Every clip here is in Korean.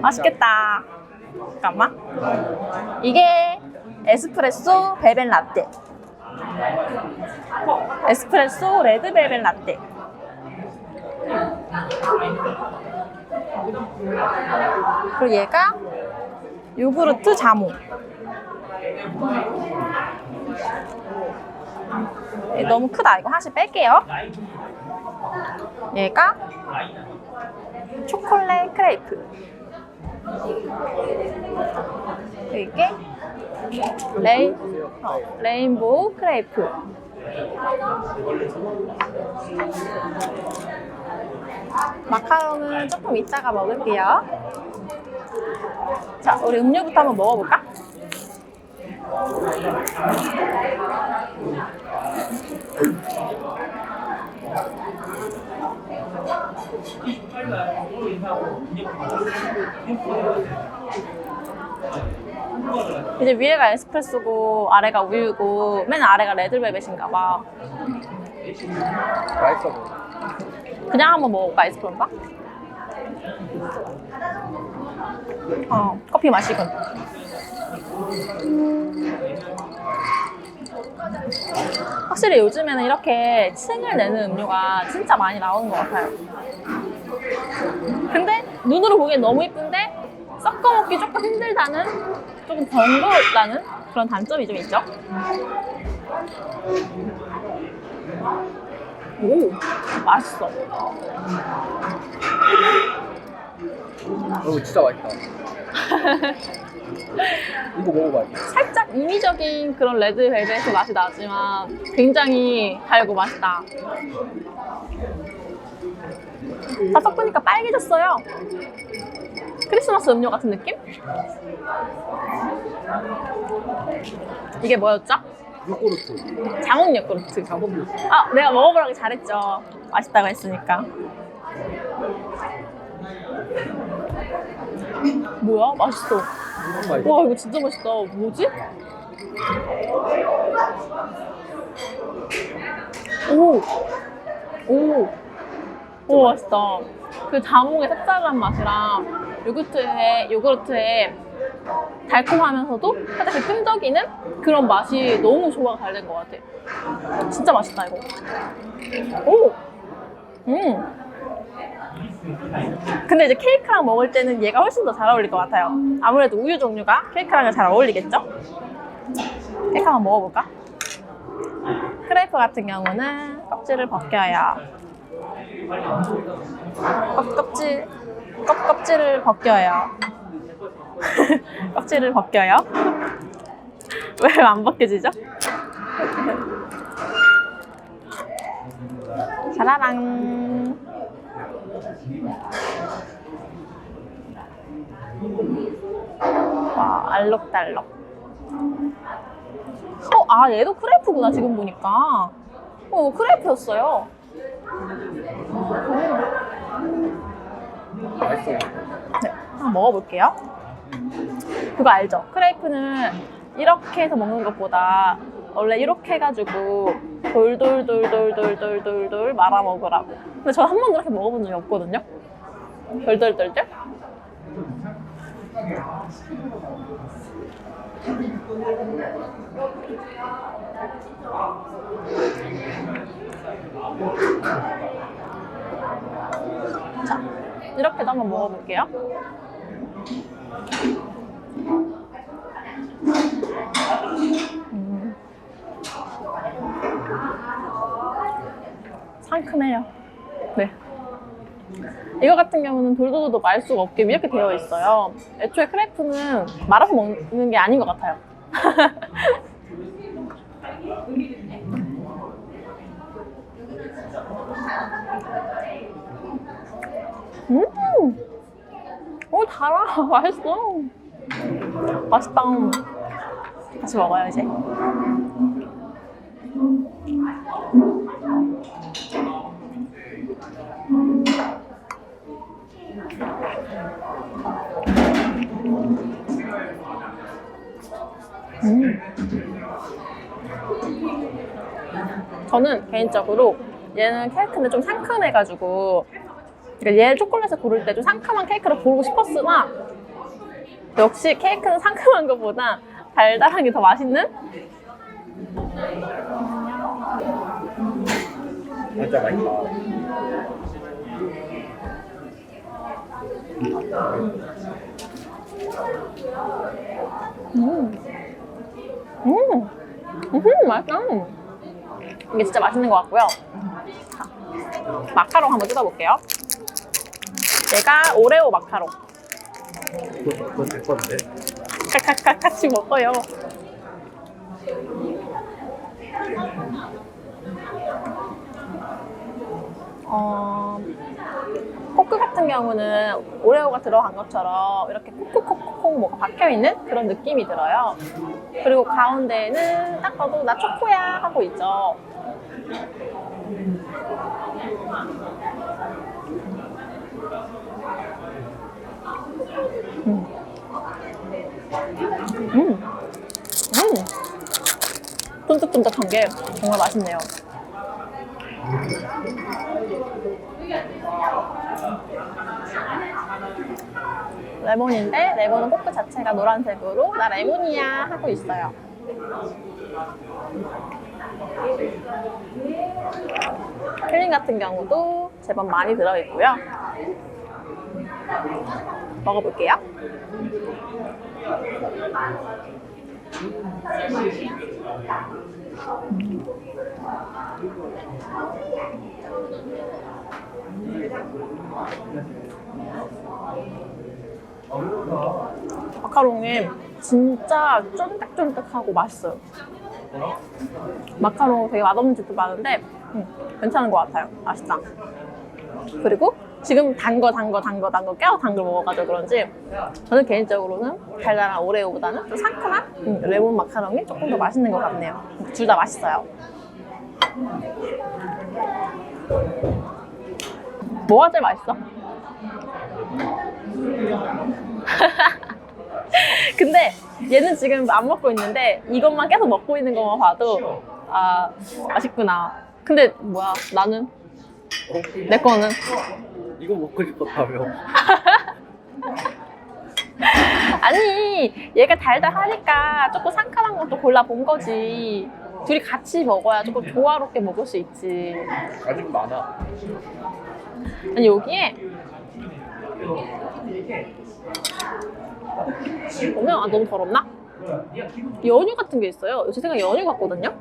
맛있겠다. 잠깐만. 이게 에스프레소 베벨 라떼. 에스프레소 레드 베벨 라떼. 그리고 얘가 요구르트 자몽. 얘 너무 크다. 이거 하나씩 뺄게요. 얘가 초콜릿 크레이프. 이게 레이, 어, 레인보우 크레이프. 마카롱은 조금 이따가 먹을게요. 자, 우리 음료부터 한번 먹어볼까? 이제 위에가 에스프레소고 아래가 우유고 맨 아래가 레드벨벳인가 봐. 맛있어 보여. 그냥 한번 먹어볼까 아이스크림 바? 어, 커피 마시군. 확실히 요즘에는 이렇게 층을 내는 음료가 진짜 많이 나오는 것 같아요. 눈으로 보기엔 너무 이쁜데 섞어 먹기 조금 힘들다는 조금 번거롭다는 그런 단점이 좀 있죠. 오, 맛있어. 이거 진짜 맛있다. 이거 먹어봐. 살짝 인위적인 그런 레드 벨벳의 맛이 나지만 굉장히 달고 맛있다. 다 섞으니까 빨개졌어요. 크리스마스 음료 같은 느낌? 이게 뭐였죠? 요구르트. 장옥 요구르트. 자몽 아, 내가 먹어보라고 잘했죠. 맛있다고 했으니까. 뭐야? 맛있어. 맛있어. 와, 이거 진짜 맛있다. 뭐지? 오! 오! 오, 맛있다. 그 자몽의 짭짤한 맛이랑 요구르트에, 요구르트에 달콤하면서도 살짝 그 끈적이는 그런 맛이 너무 조화가 잘 된 것 같아. 진짜 맛있다, 이거. 오! 음! 근데 이제 케이크랑 먹을 때는 얘가 훨씬 더 잘 어울릴 것 같아요. 아무래도 우유 종류가 케이크랑 잘 어울리겠죠? 케이크 한번 먹어볼까? 크레이프 같은 경우는 껍질을 벗겨야 껍, 껍질 껍, 껍질을 벗겨요. 껍질을 벗겨요. 왜 안 벗겨지죠? 짜라랑. 와, 알록달록. 어, 아, 얘도 크레이프구나, 지금 보니까. 어, 크레이프였어요. 맛있어. 네, 한번 먹어볼게요. 그거 알죠? 크레이프는 이렇게 해서 먹는 것보다 원래 이렇게 해가지고 돌돌돌돌돌돌돌돌 말아 먹으라고. 근데 저한 번도 이렇게 먹어본 적이 없거든요. 돌돌돌돌. 자, 이렇게도 한번 먹어볼게요. 음. 상큼해요. 네. 이거 같은 경우는 돌도도도 말 수가 없게 이렇게 되어 있어요. 애초에 크레이프는 말아서 먹는 게 아닌 것 같아요. 음! 오, 달아. 맛있어. 맛있다. 다시 먹어요, 이제. 음. 저는 개인적으로 얘는 케이크는 좀 상큼해가지고 그러니까 얘 초콜릿을 고를 때 좀 상큼한 케이크를 고르고 싶었으나 역시 케이크는 상큼한 것보다 달달한 게 더 맛있는 진짜 맛있다. 음. 음. 음, 맛있다. 이게 진짜 맛있는 것 같고요. 자, 마카롱 한번 뜯어볼게요. 얘가 오레오 마카롱. 그거 그거 될 건데. 칼칼칼 같이 먹어요. 어, 코크 같은 경우는 오레오가 들어간 것처럼 이렇게 콕콕콕콕 뭐가 박혀있는 그런 느낌이 들어요. 그리고 가운데는 딱 봐도 나 초코야 하고 있죠. 음. 음. 음. 쫀득쫀득한 게 정말 맛있네요. 레몬인데 레몬은 코크 자체가 노란색으로 나 레몬이야 하고 있어요. 필링 같은 경우도 제법 많이 들어있고요. 먹어볼게요. 마카롱이 진짜 쫀득쫀득하고 맛있어요. 마카롱 되게 맛없는 집도 많은데 음, 괜찮은 것 같아요. 맛있다. 그리고 지금 단 거, 단 거, 단 거, 단 거, 깨워 단걸 먹어가지고 그런지 저는 개인적으로는 달달한 오레오보다는 좀 상큼한 음, 레몬 마카롱이 조금 더 맛있는 것 같네요. 둘 다 맛있어요. 뭐가 제일 맛있어? 근데 얘는 지금 안 먹고 있는데 이것만 계속 먹고 있는 것만 봐도 아 맛있구나. 근데 뭐야 나는 어? 내 거는 이거 먹고 싶었다며. 아니 얘가 달달하니까 조금 상큼한 것도 골라본 거지. 둘이 같이 먹어야 조금 조화롭게 먹을 수 있지. 아직 많아. 아니 여기에 보면 아 너무 더럽나? 연유 같은 게 있어요. 제 생각 연유 같거든요.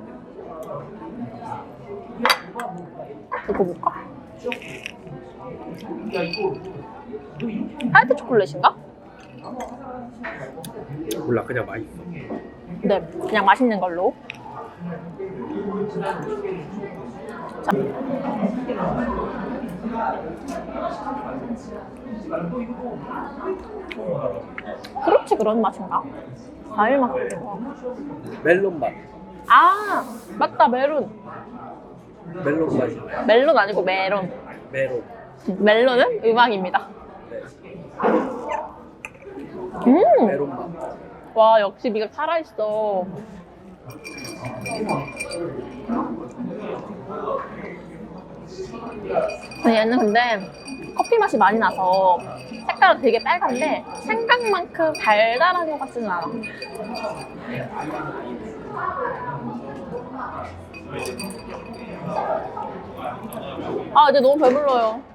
이거 볼까? 화이트 초콜릿인가? 몰라 그냥 맛있어. 네, 그냥 맛있는 걸로. 자. 그렇지 그런 맛인가? 과일 맛 같은 거. 멜론 맛. 아 맞다 메론. 멜론 맛이. 멜론 아니고 메론. 메론. 멜론은 음악입니다. 네. 음. 와 역시 미각 살아있어. 얘는 근데 커피 맛이 많이 나서 색깔은 되게 빨간데 생각만큼 달달한 것 같지는 않아. 아 이제 너무 배불러요.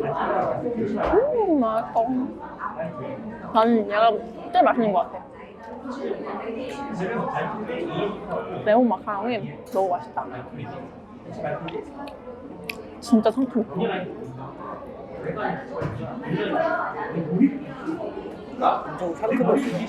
음, 맛있어. 나는 얘가 제일 맛있는 것 같아. 매운 마카롱이 너무 맛있다. 진짜 상품. 있고 엄청 상큼하시